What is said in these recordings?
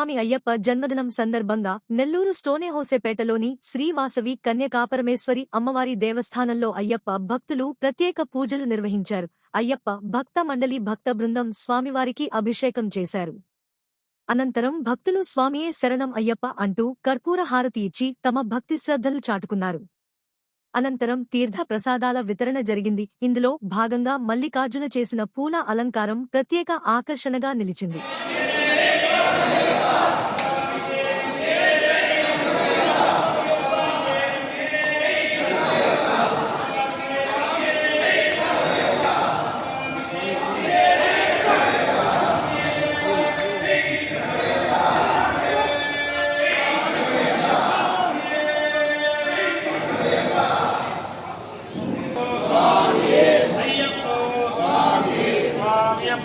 స్వామి అయ్యప్ప జన్మదినం సందర్భంగా నెల్లూరు స్టోనేహోసెపేటలోని శ్రీవాసవి కన్యకాపరమేశ్వరి అమ్మవారి దేవస్థానంలో అయ్యప్ప భక్తులు ప్రత్యేక పూజలు నిర్వహించారు. అయ్యప్ప భక్త మండలి భక్త బృందం స్వామివారికి అభిషేకం చేశారు. అనంతరం భక్తులు స్వామియే శరణం అయ్యప్ప అంటూ కర్పూర హారతి ఇచ్చి తమ భక్తి శ్రద్ధలు చాటుకున్నారు. అనంతరం తీర్థ ప్రసాదాల వితరణ జరిగింది. ఇందులో భాగంగా మల్లికార్జున చేసిన పూల అలంకారం ప్రత్యేక ఆకర్షణగా నిలిచింది.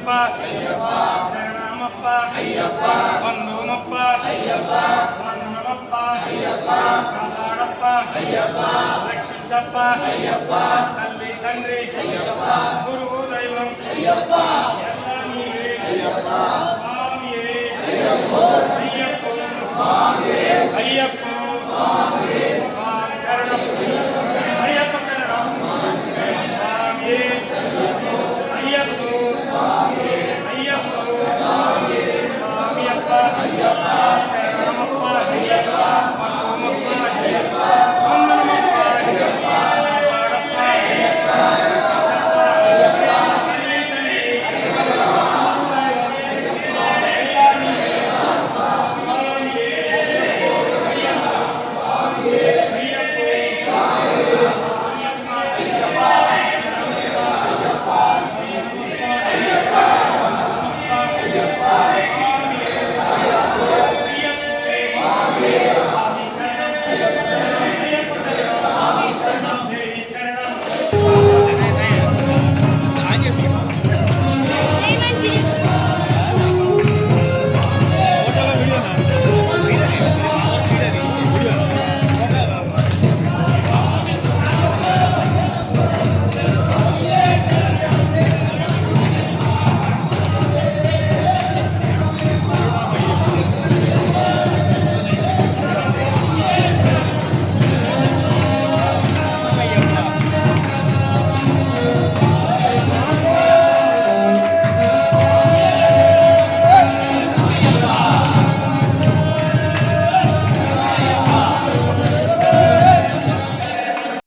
స్వామియప్ప శరణమప్ప అయ్యప్ప వందనమప్ప అయ్యప్ప వందనమప్ప అయ్యప్ప కాపాడప్ప అయ్యప్ప రక్షించప్ప అయ్యప్ప తల్లి తండ్రి అయ్యప్ప గురువు దైవం అయ్యప్ప